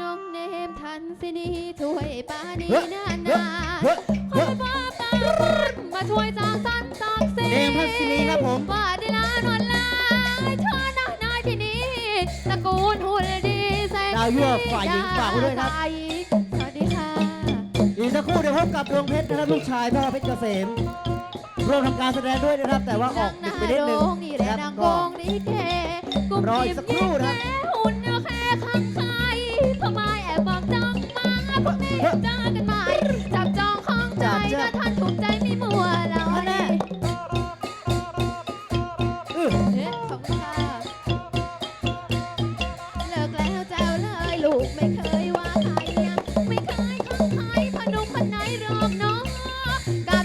น้องเนมทันสินีช่วยปานีเฮ้ยนาเฮ้ยนาเฮ้ยคอยฟ้าตาบ้านมาช่วยสร้างสรรค์ศักดิ์ศรีเนมทัศนีครับผม ว่าได้ลานวันลายชอนาน้อยที่นี่ตระกูลหุ่นดีแสงดาวยั่วฝ่ายหญิงฝากไว้ด้วยครับดาใสสวัสดีค่ะอีกสักครู่เดี๋ยวพบกับดวงเพชรนะครับลูกชายพ่อเพชรเกษมร่วมทำการแสดงด้วยนะครับ แต่ว่าออกดึกไปนิดนึงนี่นะแหคละรับนางกก็องนี่แกกุมรออีกสักครู่นะครับ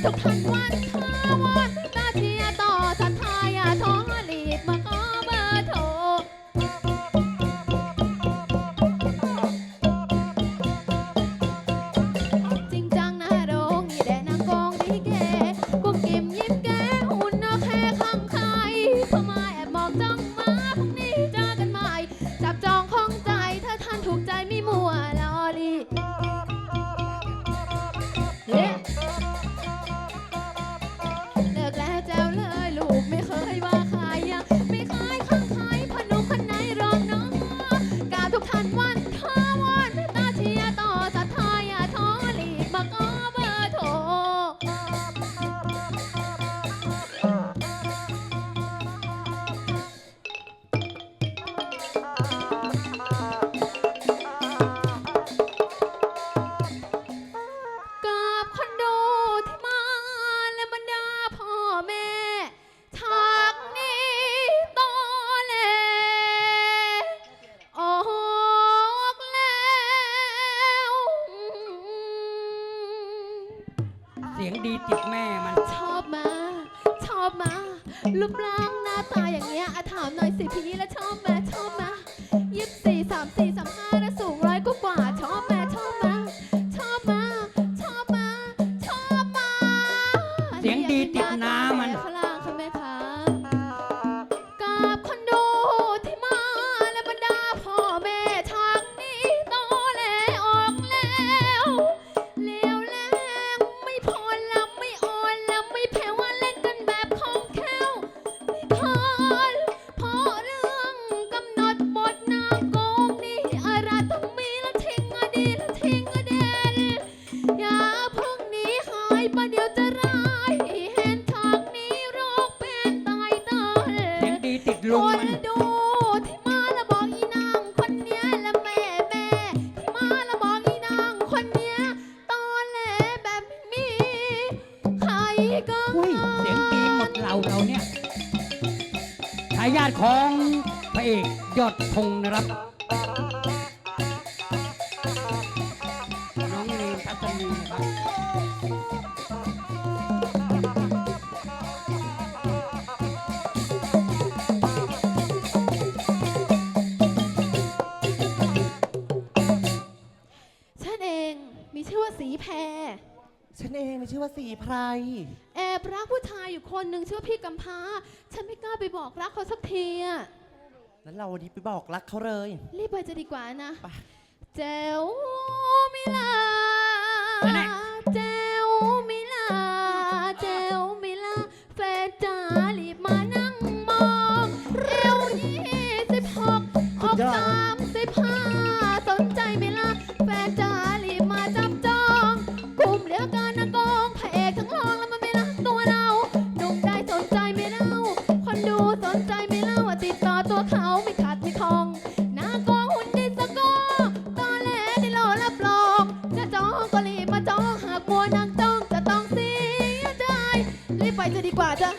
ทุกท่านวันทาวันตาเทียต่อสัทธายาท้อรีบมาขอเบอร์โทรจริงจังนะโรงนี่แดนางกองดีแกกุมกิมยิ้มแกหุ่นเอาแค่ข้างใครพม่าแอบมองจ้องมาพรุ่งนี้เจอกันใหม่ จับจองข้องใจถ้าท่านถูกใจไม่มัวลอลี เสียงดีติดแม่มัน ชอบมา ชอบมารูปร่างหน้าตาอย่างเงี้ยอะถามหน่อยสิพี่แล้วชอบมาชอบมายี่สิบสี่สามสี่สามห้าแล้วสูงร้อยกว่าๆชอบมาชอบมาชอบมาชอบมาชอบมาเสียงดีติดน้ำมันฝรั่งค่ะแม่ค ลงมันดูที่มาแล้วบอกอีนางคนเนี้ยและแม่แม่ที่มาแล้วบอกอีนางคนเนี้ยตอนแหลแบบมีใครก็อุ้ยเสียงดีหมดเราเราเนี่ยทายาทของพระเอกยอดธงนะครับน้องเนทัศนีนะครับ ฉันเองมีชื่อว่าสีไพรแอบรักผู้ชายอยู่คนหนึ่งชื่อว่าพี่กำพร้า ฉันไม่กล้าไปบอกรักเขาสักทีอะนั้นเราวันนี้ไปบอกรักเขาเลย รีบไปจะดีกว่านะไปเจ้ามิลาไปไหนเจ้ามิลาเจ้ามิลาแฟนจ๋ารีบมา ก็รีบมาจองหากมัวนางจ้องจะต้องเสียใจรีบไปจะดีกว่าจ้ะ